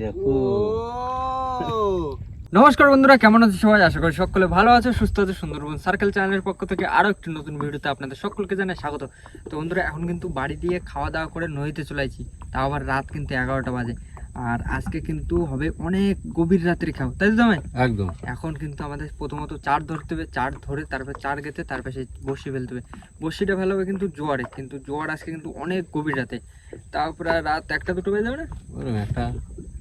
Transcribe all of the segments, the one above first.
দেখো। নমস্কার বন্ধুরা কেমন আছে সবাই? আশা করি সকলে ভালো আছে সুস্থ আছে সুন্দরবন সার্কেল চ্যানেলের পক্ষ থেকে আরও একটি নতুন ভিডিওতে আপনাদের সকলকে জানাই স্বাগত। তো বন্ধুরা এখন কিন্তু বাড়ি দিয়ে খাওয়া দাওয়া করে নদীতে চলে আইছি। তাও আবার রাত কিন্তু এগারোটা বাজে। আর আজকে কিন্তু হবে অনেক গভীর রাত্রি খাও তাই তো জামাই? একদম। এখন কিন্তু আমাদের প্রথমত চার ধরতে হবে চার ধরে তারপর চার গেতে তারপর সেই বসি ফেলতে হবে। বসিটা ফেলা হবে কিন্তু জোয়ারে কিন্তু জোয়ার আজকে কিন্তু অনেক গভীর রাতে। তারপরে রাত একটা দুটো বেজে যাবে না? একটা।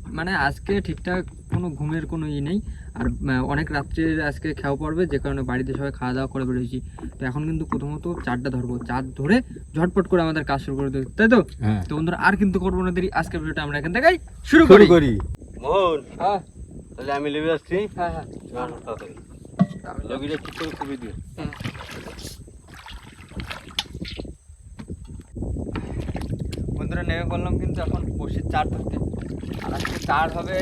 মানে আজকে ঠিকঠাক কোনো ঘুমের কোনো ই নেই। আর আহ, অনেক রাত্রে আজকে খাওয়া পড়বে যে কারণে বাড়িতে সবাই খাওয়া দাওয়া করে বেরোয়েছি তো এখন কিন্তু প্রথমত চারটা ধরবো। চার ধরে ঝটপট করে আমাদের কাজ শুরু করে দেবো তাই তো? হ্যাঁ। তো বন্ধুরা আর কিন্তু করব না দেরি আজকের ভিডিওটা আমরা এখান থেকেই শুরু করি। করি। মোহন হ্যাঁ। তাহলে আমি লেবে আসছি হ্যাঁ হ্যাঁ। লগিটা ঠিক করে খুবই দিও হুম। বন্ধুরা নেমে বললাম কিন্তু এখন বসির চার ধরতে। আর আজকে চার হবে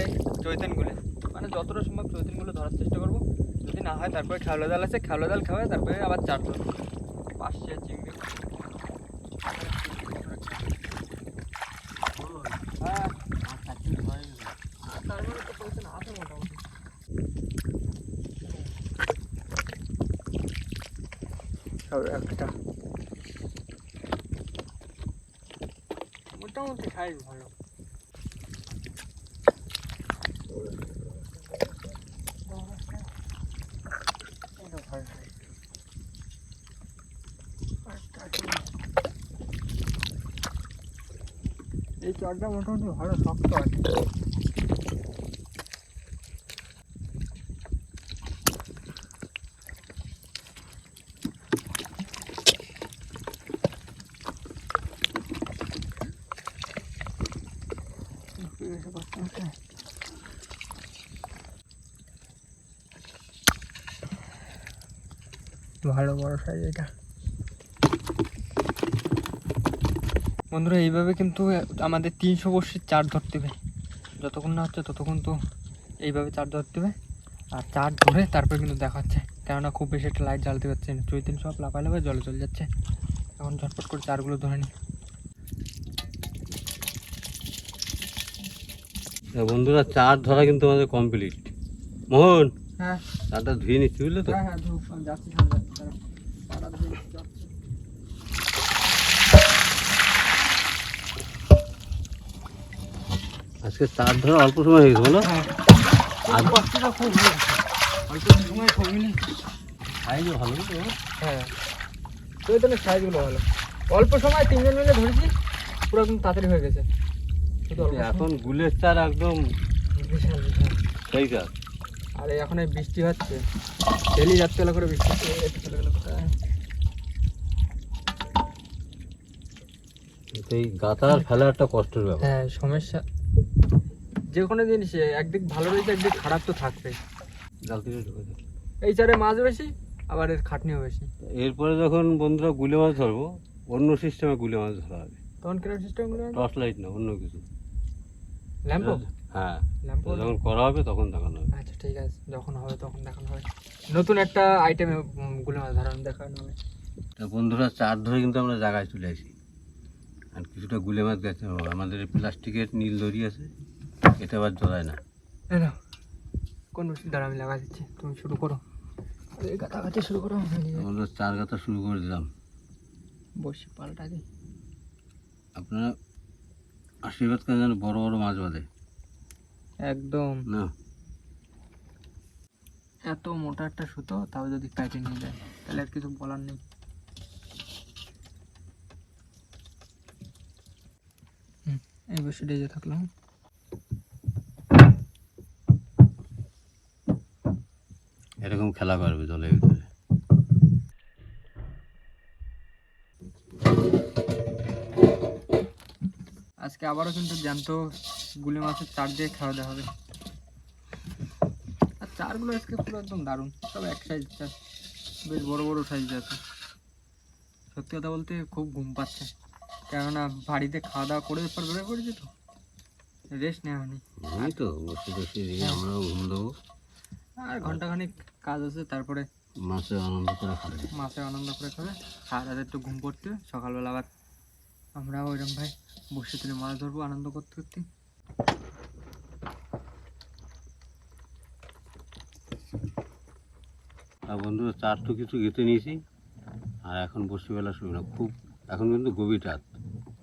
চৈতনগুলো মানে যতটা সম্ভব চৈতনগুলো ধরার চেষ্টা করব। যদি না হয় তারপরে খেওলা জাল আছে, খেওলা জাল খাওয়ায় তারপরে আবার চার ধরবো। পাশে চিংড়ি। হ্যাঁ আর তারপরে তো চৈতন আছে মোটামুটি সব একটা মোটামুটি সাইজ ভালো এই চটটা মোটামুটি ভালো শক্ত আছে ভালো বড় সাইজ এটা। বন্ধুরা, এইভাবে কিন্তু আমাদের তিনশো বর্ষের চার ধরতে হবে। যতক্ষণ না হচ্ছে ততক্ষণ তো এইভাবে চার ধরতে হবে। আর চার ধরে তারপরে কিন্তু দেখাচ্ছে কেননা খুব বেশি একটা লাইট জ্বালতে পারছে না। চৈতিন সব লাফাই লাফাই জলে চলে যাচ্ছে। এখন ঝটপট করে চারগুলো ধরে নি বন্ধুরা চার ধরা কিন্তু আমাদের কমপ্লিট মোহন হ্যাঁ। চারটা ধুয়ে নিচ্ছি বুঝলে তো? হ্যাঁ হ্যাঁ। আজকে চার ধরা অল্প সময় হয়ে গেছে বলো। হ্যাঁ। অল্প সময় কমিনি সাইজও ভালো তো? হ্যাঁ। চৈতনের সাইজগুলো ভালো। অল্প সময় তিনজন মিলে ধরেছি পুরো একদম তাড়াতাড়ি হয়ে গেছে। এখন গুলের চার একদম সেই কাজ। আর এখন এই বৃষ্টি হচ্ছে। ডেলি রাত্রেবেলা করে বৃষ্টি এই গাতার ফেলা একটা কষ্টের ব্যাপার। হ্যাঁ সমস্যা। যে কোনো জিনিস একদিক ভালো রয়েছে একদিক খারাপ তো থাকবে। এই চারে মাছ বেশি আবার এর খাটনিও বেশি। এরপরে যখন বন্ধুরা গুলে মাছ ধরবো অন্য সিস্টেমে গুলে মাছ ধরা হবে। তখন কীরকম সিস্টেমগুলো টর্চ লাইট না অন্য কিছু। ল্যাম্পো হ্যাঁ। ল্যাম্পো যখন করা হবে তখন দেখানো হবে। আচ্ছা ঠিক আছে। যখন হবে তখন দেখানো হবে। নতুন একটা আইটেমে গুলো মাছ ধরানো দেখানো হবে। তা বন্ধুরা চার ধরে কিন্তু আমরা জায়গায় চলে আসি। আর কিছুটা গুলে মাছ গেছে। আমাদের প্লাস্টিকের নীল দড়ি আছে। এটা আবার জ্বলায় না। কোন বস্তু? দ্বারা আমি লাগা দিচ্ছি। তুমি শুরু করো। এই গাতাগাতি শুরু করো। আমরা চার গাতা শুরু করে দিলাম। বসি পাল্টা দিই। আপনারা আশীর্বাদ করেন যেন বড় বড় মাছ বাঁধে। একদম। না। এত মোটা একটা সুতো তাও যদি কাটে নিয়ে যায় তাহলে আর কিছু বলার নেই। এই বসে ডেজে থাকলাম। এরকম খেলা করবে জলের ভিতরে। আজকে আবারও কিন্তু জ্যান্ত গুলি মাছের চার দিয়ে খাওয়া দাওয়া হবে। আর চারগুলো আজকে পুরো একদম দারুণ। সব এক সাইজ চার। বেশ বড় বড় সাইজ আছে। সত্যি কথা বলতে খুব ঘুম পাচ্ছে। কেননা বাড়িতে খাওয়া দাওয়া করে পর বেরোয় পড়েছি তো। রেস্ট নেওয়া হয়নি। এই তো বসে বসে দিয়ে আমরাও ঘুম দেবো। আর ঘন্টাখানিক কাজ আছে তারপরে মাছে আনন্দ করে খাবে। মাছে আনন্দ করে খাবে। সারা রাত একটু ঘুম পড়তে সকালবেলা আবার আমরাও ওইরকম ভাই বসে তুলে মাছ ধরবো আনন্দ করতে করতে। আর বন্ধুরা চার তো কিছু গেঁথে নিয়েছি আর এখন বসিবেলা শুরু না খুব এখন কিন্তু গভীর রাত।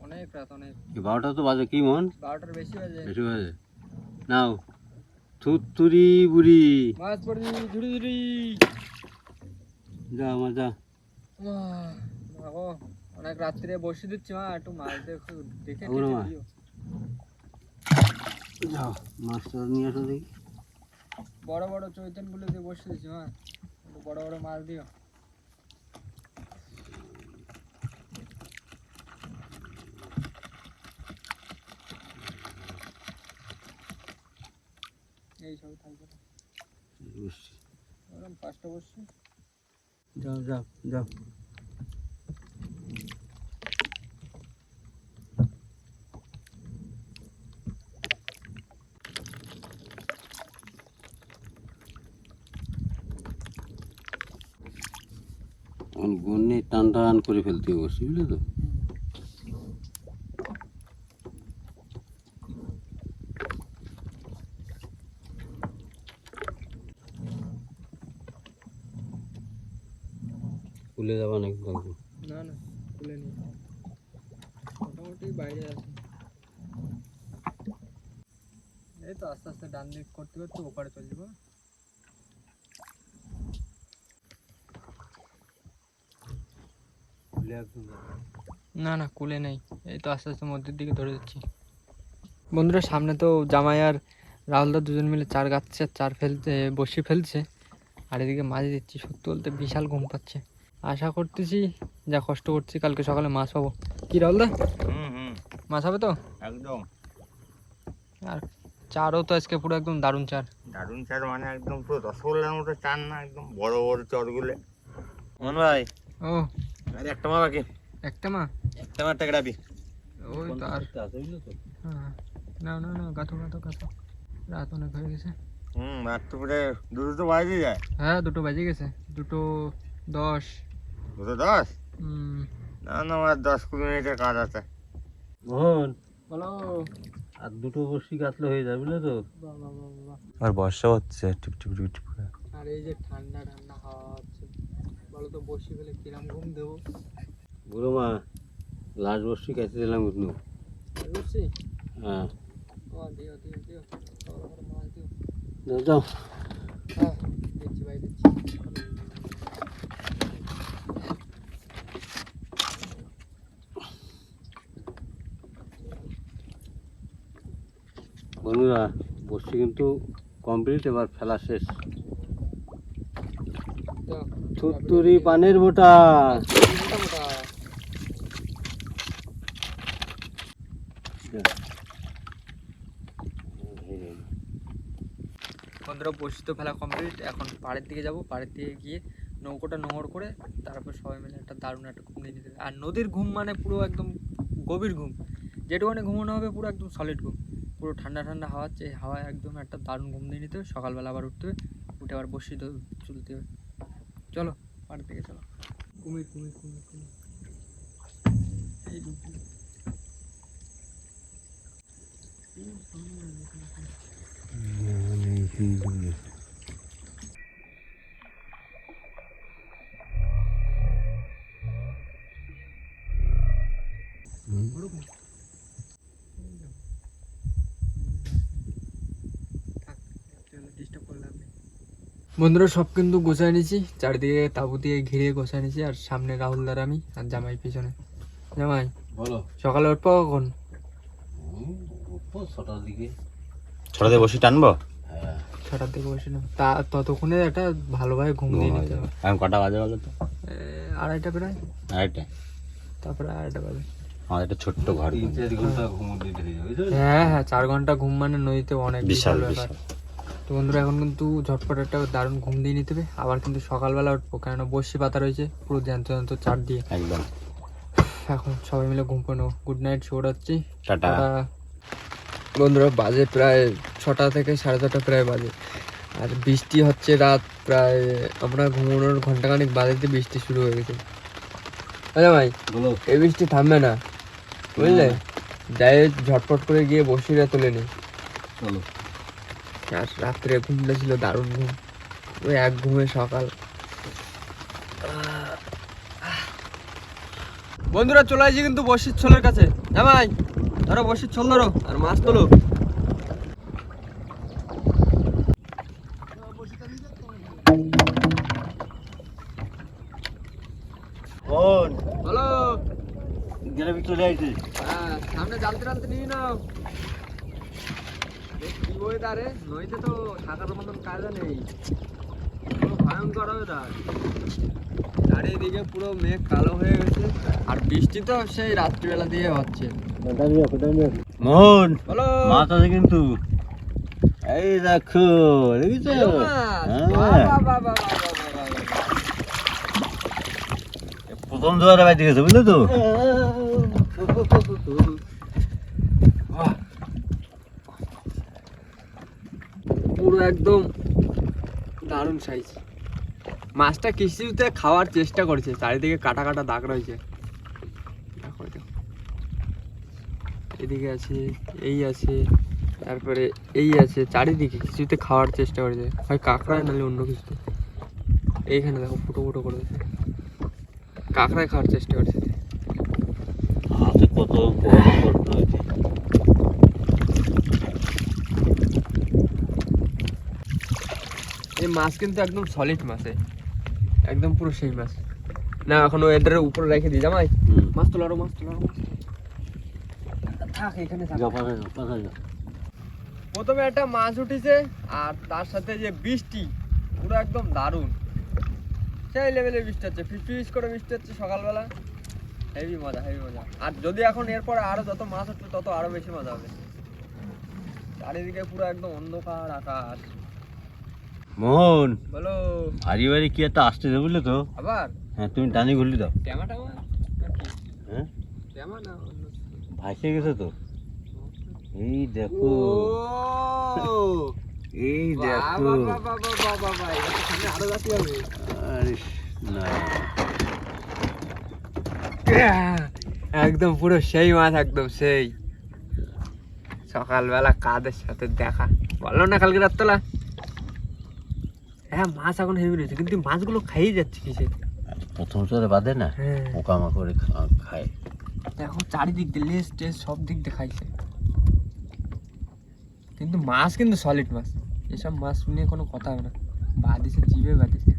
অনেক রাত অনেক। বারোটা তো বাজে কি মন? বারোটার বেশি বাজে। বেশি বাজে। নাও থুতুরি বুড়ি। মাছ পড়ি ঝুড়ি ঝুড়ি যা আমার যা। অনেক রাত্রে বসে দিচ্ছি মা একটু মাছ দেখো দেখে। দিও। যাও মাছটা নিয়ে আসো দেখি। বড় বড় চৈতনগুলো দিয়ে বসে দিচ্ছি মা বড় বড় মাছ দিও। এই সব থাকবে পাঁচটা বসছি। যাও যাও যাও এখন বন্যে টান করে ফেলতে বসছি বুঝলে তো? খুলে যাবা নাকি কাকু না না, খুলে নি। মোটামুটি বাইরে আছে। এই তো আস্তে আস্তে ডান দিক করতে করতে ওপারে চলে যাব খুলে একদম যাবা। না না কুলে নেই। এই তো আস্তে আস্তে মধ্যের দিকে ধরে যাচ্ছি। বন্ধুরা সামনে তো জামাই আর রাহুলদা দুজন মিলে চার গাচ্ছে চার ফেলতে বসি ফেলছে। আর এদিকে মাছ দিচ্ছি সত্যি বলতে বিশাল ঘুম পাচ্ছে। আশা করতেছি যা কষ্ট করছি কালকে সকালে মাছ পাবো। কি রাহুলদা? মাছ হবে তো? একদম। আর চারও তো আজকে পুরো একদম দারুণ চার। দারুণ চার মানে একদম পুরো রসগোল্লার মতো চার না একদম বড় বড় চরগুলো। মন ভাই ও। আরে একটা মা বাকি। একটা মা? একটা মার টাকা ডাবি ওই তো আর হ্যাঁ। না না না গাথো গাথো গাথো। রাত অনেক হয়ে গেছে। হুম রাত তো পুরো দুটো তো বাজে যায়। হ্যাঁ দুটো বাজে গেছে। দুটো দশ। দুটো দশ? হুম। না না আমার দশ কুড়ি মিনিটের কাজ আছে। মোহন বলো। আর দুটো বসি গাছলে হয়ে যাবে বুঝলে তো। আর বর্ষা হচ্ছে টিপ টিপ টিপ টিপ করে। আর এই যে ঠান্ডা ঠান্ডা হাওয়া বলো তো বসি ফেলে কিরাম ঘুম দেবো। বুড়ো মা লাস্ট বসি কাছে দিলাম কিন্তু হ্যাঁ। ও দিও দিও দিও। বড় বড় মাছ দিও। যাও, যাও। হ্যাঁ দিচ্ছি ভাই দিচ্ছি। বন্ধুরা বসি কিন্তু কমপ্লিট এবার ফেলা শেষ। থুতুরি পানের বোটা বন্ধুরা বসি ফেলা কমপ্লিট এখন পাড়ের দিকে যাব। পাড়ের দিকে গিয়ে নৌকোটা নোংর করে তারপর সবাই মিলে একটা দারুণ একটা ঘুম দিয়ে নিতে আর নদীর ঘুম মানে পুরো একদম গভীর ঘুম। যেটুকুখানি ঘুমানো হবে পুরো একদম সলিড ঘুম। পুরো ঠান্ডা ঠান্ডা হাওয়া হচ্ছে হাওয়ায় একদম একটা দারুণ ঘুম দিয়ে নিতে হবে। সকালবেলা আবার উঠতে হবে। উঠে আবার বসি ধ- তুলতে হবে। চলো পাড়ের দিকে চলো। কুমির কুমির কুমির কুমির। এই বন্ধুরা সব কিন্তু গোছায় নিয়েছি চারদিকে তাবু দিয়ে ঘিরে গোছায় নিয়েছি আর সামনে রাহুল দার আমি আর জামাই পিছনে। জামাই বলো। সকালে উঠবো কখন? ছটার দিকে। বসে টানবো? হ্যাঁ। ছটার দিকে বসে না তা ততক্ষণে একটা ভালোভাবে ঘুম দিয়ে নিতে হবে। এখন কটা বাজে বলো তো? আড়াইটা প্রায়। আরেকটা তারপরে আড়াইটা বাজে। আমাদের একটা ছোট্ট ঘর হয়ে? হ্যাঁ হ্যাঁ চার ঘণ্টা ঘুম মানে নদীতে অনেক বিশাল ব্যাপার বিশাল। তো বন্ধুরা এখন কিন্তু ঝটপট একটা দারুণ ঘুম দিয়ে নিতে হবে। আবার কিন্তু সকালবেলা উঠবো কেননা বসি পাতা রয়েছে পুরো জ্যান্ত জ্যান্ত চার দিয়ে। একদম। এখন সবাই মিলে ঘুম নেব। গুড নাইট শোরাচ্ছি টাটা। বন্ধুরা বাজে প্রায় ছটা থেকে সাড়ে ছটা প্রায় বাজে। আর বৃষ্টি হচ্ছে রাত প্রায় আমরা ঘুমানোর ঘন্টাখানিক বাজেতে বৃষ্টি শুরু হয়ে গেছে। আচ্ছা ভাই বলো। এই বৃষ্টি থামবে না বুঝলে? যাই ঝটপট করে গিয়ে বসিরা তুলে নি। চলো। আর রাত্রে ঘুমটা ছিল দারুণ ঘুম। ওই এক ঘুমে সকাল। বন্ধুরা চলে আসছি কিন্তু বসির ছোলের কাছে। জামাই ধরো বসির ছোল ধরো আর মাছ তোলো। বলো। চলে আসছে হ্যাঁ সামনে জানতে টালতে নিয়ে নাও। কি ওয়েদারে নইতে তো থাকার মতন কাজ নেই। ভয়ঙ্কর ওয়েদার চারিদিকে পুরো মেঘ কালো হয়ে গেছে আর বৃষ্টি তো সেই রাত্রিবেলা দিয়ে হচ্ছে। আছে কিন্তু এই দেখো দেখেছ। হ্যাঁ। প্রথম জোয়ারে বাইতে গেছে বুঝলে তো বাহ। পুরো একদম দারুণ সাইজ মাছটা কিছুতে খাওয়ার চেষ্টা করেছে, চারিদিকে কাটা কাটা দাগ রয়েছে। এদিকে আছে, এই আছে, তারপরে এই আছে, চারিদিকে কিছুতে খাওয়ার চেষ্টা করেছে। হয় কাঁকড়ায়, নাহলে অন্য কিছুতে। এইখানে দেখো, ফুটো ফুটো করে দিয়েছে। কাঁকড়ায় খাওয়ার চেষ্টা করেছে। কত ভয়ঙ্কর রয়েছে এই মাছ কিন্তু একদম সলিড মাছ একদম পুরো সেই মাছ। না এখন এটার উপরে রেখে দিই জামাই। মাছ তোলো আরও মাছ তোলো আরও থাক এখানে। প্রথমে একটা মাছ উঠেছে আর তার সাথে যে বৃষ্টি পুরো একদম দারুণ। সেই লেভেলে বৃষ্টি হচ্ছে ফিস ফিস করে বৃষ্টি হচ্ছে সকালবেলা। হেভি মজা হেভি মজা। আর যদি এখন এরপরে আরও যত মাছ হচ্ছে তত আরও বেশি মজা হবে। চারিদিকে পুরো একদম অন্ধকার আকাশ। মোহন বলো। ভারী ভারী কি একটা আসতেছে বুঝলে তো? আবার? হ্যাঁ তুমি টানি ঘুরলি দাও। হ্যাঁ? ভাসে গেছে তো। এই দেখো। এই দেখো। একদম পুরো সেই মাছ একদম সেই। সকালবেলা কাদের সাথে দেখা? বলল না কালকে রাত্রবেলা। হ্যাঁ মাছ এখন হেভি রয়েছে কিন্তু মাছগুলো খাইয়ে যাচ্ছে কিসে প্রথম চরে বাদে না? হ্যাঁ। পোকামাকড়ে খায়। এখন চারিদিক দিয়ে লেস টেস সব দিক দিয়ে খাইছে। কিন্তু মাছ কিন্তু সলিড মাছ। এসব মাছ নিয়ে কোনো কথা হবে না। বাদিছে জিভে বাদিছে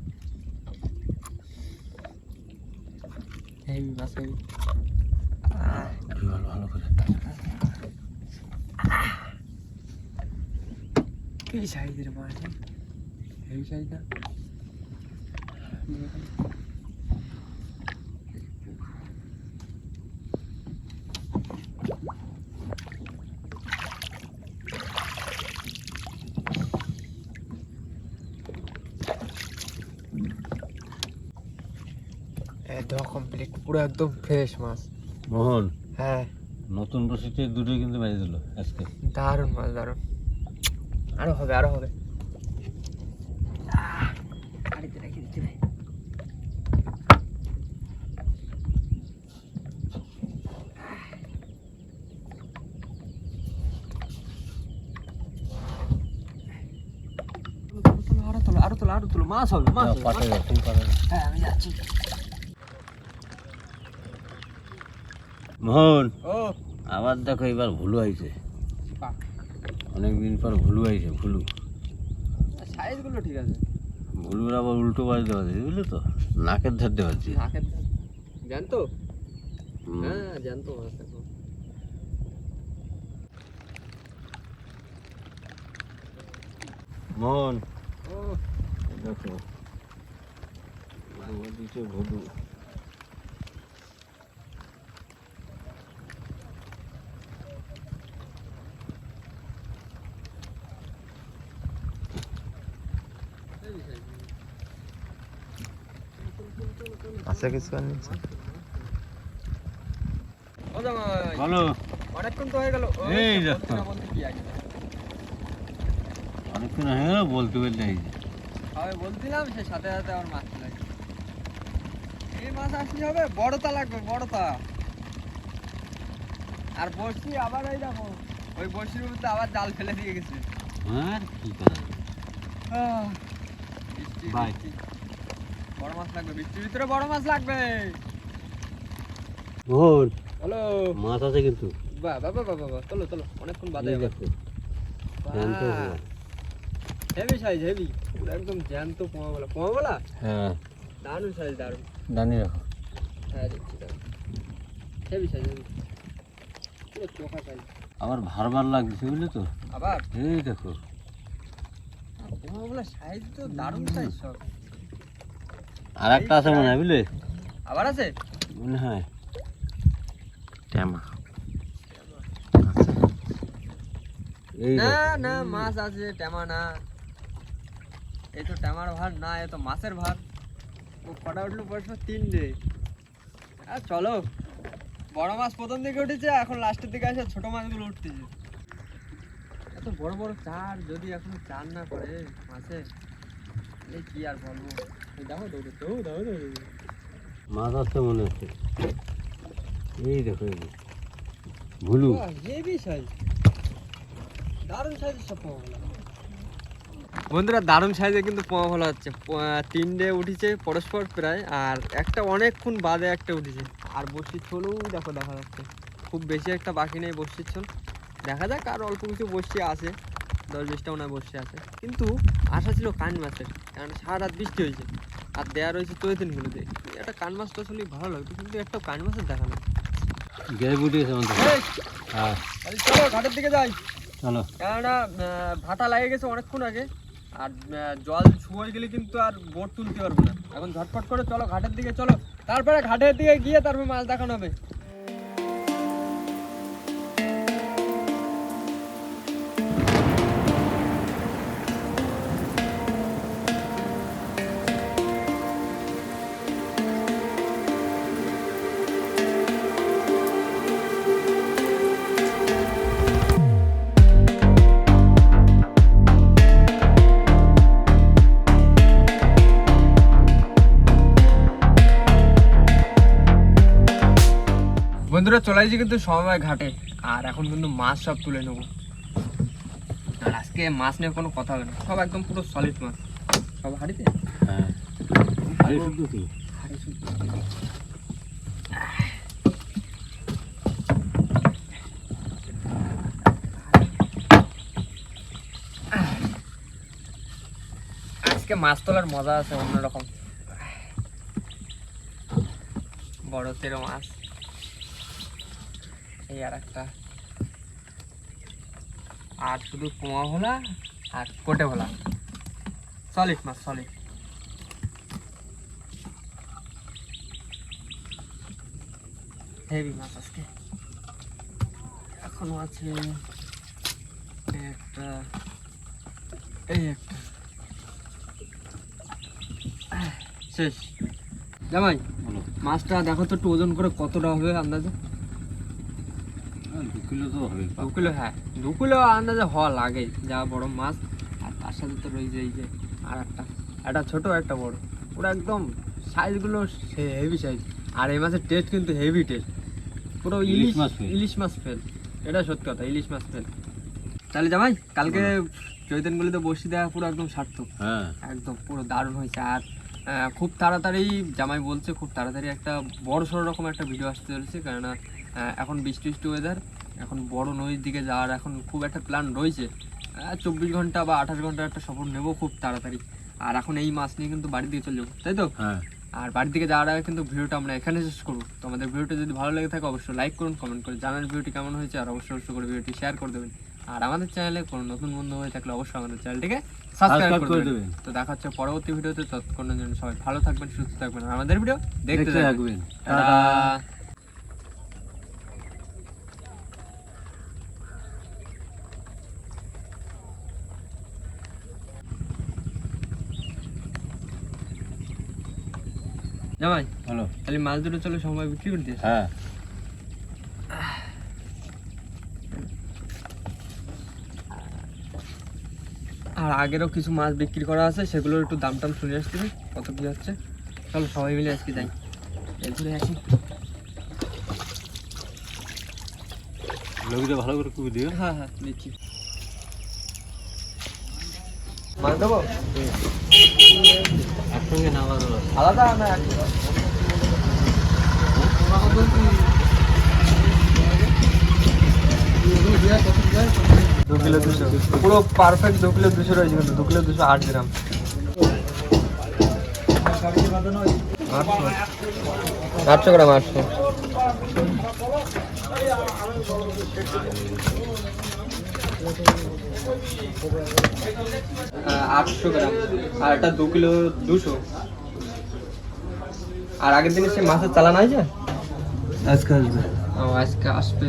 হেভি মাছ হেভি ভালো ভালো করে। কি সাইজের মাছ? হেভি কমপ্লিট পুরো একদম ফ্রেশ মাছ। মোহন হ্যাঁ। নতুন বসিতে দুটোই কিন্তু মেরে দিল আজকে। দারুণ মাছ দারুণ। আরও হবে আরও হবে। আরও তোলো আরও তোলো মাছ হবে মাছ। হ্যাঁ আমি যাচ্ছি। মোহন আবার দেখো এবার ভুলু আইছে। অনেকদিন পর ভুলু আইছে ভুলু। সাইজগুলো ঠিক আছে। ভুলুর আবার উল্টো বাজ দেওয়া যায় বুঝলি তো? নাকের ধার দেওয়া যাচ্ছে নাকের জানতো। হ্যাঁ জানতো মোহন ও। দেখো। ভুলু দিচ্ছে ভুলু আছে কিছু নিচ্ছে ও অনেকক্ষণ তো হয়ে গেল। এই? অনেকক্ষণ হয়ে গেল বলতে বলতে আমি বলছিলাম সে সাথে সাথে আমার মাছ চলে এই মাছ আসলে হবে বড়তা লাগবে বড়তা। আর বসি আবার এই দেখো ওই বসির মধ্যে আবার জাল ফেলে দিয়ে গেছে। আর কি। বড় মাছ লাগবে বৃষ্টির ভিতরে বড় মাছ লাগবে। মোহন হ্যালো। মাছ আছে কিন্তু। বাহ বাবা বাবা বাবা চলো চলো অনেকক্ষণ বাদে হেভি সাইজ হেভি একদম জ্যান্ত পোয়া বলা হ্যাঁ। দারুণ সাইজ দারুণ। দানি রাখো। হ্যাঁ দেখছি হেভি সাইজ পুরো চোখা সাইজ আবার ভার ভার লাগছে বুঝলে তো? আবার? এই দেখো। সাইজ তো দারুণ সাইজ সব। আর একটা আছে মনে হয় বুঝলে? আবার আছে? মনে হয়। এই না না মাছ আছে টেমা না। এই তো টেমার ভার না এ তো মাছের ভার ও কটা উঠল পরশু তিনটে। আর চলো। বড় মাছ প্রথম দিকে উঠেছে এখন লাস্টের দিকে আসে ছোট মাছগুলো উঠতেছে। এত বড় বড় চার যদি এখনও চার না করে মাছে এই কি আর বলব? এই দেখো দৌড়ে তো দেখো দৌড়ে। মাছ আছে মনে হচ্ছে। এই দেখো এই। ভুলু। হেভি সাইজ দারুণ সাইজের সব ভালো বন্ধুরা দারুণ সাইজে কিন্তু পোয়া ভালো হচ্ছে। তিনটে উঠেছে পরস্পর প্রায় আর একটা অনেকক্ষণ বাদে একটা উঠেছে। আর বসির ছোলও দেখো দেখা যাচ্ছে। খুব বেশি একটা বাকি নেই বসির ছোল। দেখা যাক আর অল্প কিছু বসি আছে। দশ বিশটা হয় বসে আছে। কিন্তু আশা ছিল কান মাছের কারণ সারা রাত বৃষ্টি হয়েছে। আর দেয়া রয়েছে তৈতিনগুলোতে একটা কান মাছ তো আসলে ভালো লাগতো কিন্তু একটা কান মাছের দেখা না গেয়ে বুঝিয়েছে আমাদের হ্যাঁ। চলো ঘাটের দিকে যাই। চলো। কেননা ভাটা লাগে গেছে অনেকক্ষণ আগে। আর জল ছুঁয়ে গেলে কিন্তু আর বোট তুলতে পারব না। এখন ঝটপট করে চলো, ঘাটের দিকে চলো। তারপরে ঘাটের দিকে গিয়ে তারপরে মাছ দেখানো হবে। বন্ধুরা চলে আসছি কিন্তু সময় ঘাটে। আর এখন কিন্তু মাছ সব তুলে নেব। আর আজকে মাছ নিয়ে কোনো কথা হবে না। সব একদম পুরো সলিড মাছ। সব হাড়িতে? হ্যাঁ। আরে শুদ্ধ তো হাড়ি শুধু আজকে মাছ তোলার মজা আছে অন্যরকম। বড় তেরো মাছ। এই আর একটা। আর শুধু পোয়া ভোলা আর কোটে ভোলা। সলিড মাছ সলিড হেভি মাছ আজকে। এখনও আছে একটা এই একটা। শেষ। জামাই মাছটা দেখো তো একটু ওজন করে কতটা হবে আন্দাজে? দু কিলো তো হবে দু কিলো হ্যাঁ। দু কিলো আন্দাজে হওয়া লাগে যা বড় মাছ। আর তার সাথে তো রয়েছে এই যে আর একটা একটা ছোট একটা বড়। পুরো একদম সাইজগুলো হেভি সাইজ আর এই মাছের টেস্ট কিন্তু হেভি টেস্ট পুরো ইলিশ মাছ ফেল। ইলিশ মাছ ফেল। এটা সত্যি কথা ইলিশ মাছ ফেল। তাহলে জামাই কালকে চৈতনগুলিতে বসি দেওয়া পুরো একদম সার্থক। হ্যাঁ। একদম পুরো দারুণ হয়েছে। আর খুব তাড়াতাড়ি জামাই বলছে খুব তাড়াতাড়ি একটা বড় সড়ো রকম একটা ভিডিও আসতে চলেছে। কেননা এখন বৃষ্টি বৃষ্টি ওয়েদার এখন বড় নদীর দিকে যাওয়ার এখন খুব একটা প্ল্যান রয়েছে। চব্বিশ ঘণ্টা বা আঠাশ ঘণ্টা একটা সফর নেব খুব তাড়াতাড়ি। আর এখন এই মাছ নিয়ে কিন্তু বাড়ির দিকে চলে যাব তাই তো? হ্যাঁ। আর বাড়ির দিকে যাওয়ার আগে কিন্তু ভিডিওটা আমরা এখানে শেষ করব। তো আমাদের ভিডিওটা যদি ভালো লেগে থাকে অবশ্যই লাইক করুন কমেন্ট করে জানান ভিডিওটি কেমন হয়েছে আর অবশ্যই অবশ্যই করে ভিডিওটি শেয়ার করে দেবেন। আর আমাদের চ্যানেলে কোনো নতুন বন্ধু হয়ে থাকলে অবশ্যই আমাদের চ্যানেলটিকে সাবস্ক্রাইব করে দেবেন। তো দেখা হচ্ছে পরবর্তী ভিডিওতে ততক্ষণের জন্য সবাই ভালো থাকবেন সুস্থ থাকবেন আর আমাদের ভিডিও দেখতে দেখতে থাকবেন। জামাই তাহলে মাছ দুটো চলে সময় বিক্রি করে হ্যাঁ। আর আগেরও কিছু মাছ বিক্রি করা আছে সেগুলোর একটু দাম টাম শুনে আসতে কত কি হচ্ছে। চলো সবাই মিলে আজকে যাই। এই ঘুরে আসি। লোকটা ভালো করে কুবি দিও। হ্যাঁ হ্যাঁ দিচ্ছি। মাছ দেবো? একসঙ্গে নামাজ আলাদা না দু কিলো দুশো পুরো পারফেক্ট দু কিলো দুশো কিন্তু দু কিলো দুশো আট গ্রাম। আটশো গ্রাম, আটশো। আটশো গ্রাম। আর এটা দু কিলো দুশো। আর আগের দিনে সে মাছের চালান আছে আজকে আসবে। ও আজকে আসবে।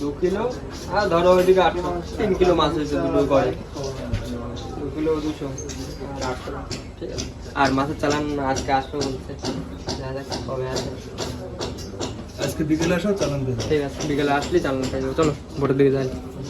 দু কিলো? আর ধরো ওইদিকে আটশো। তিন কিলো মাছ হয়েছে দুটো করে। দু কিলো দুশো। আর মাছের চালান আজকে আসবে বলছে। কবে আসে। আজকে বিকেলে আসো চালান পেয়ে যাবে ঠিক আছে, বিকেলে আসলে চালান পেয়ে যাব চলো ভোটের দিকে যাই।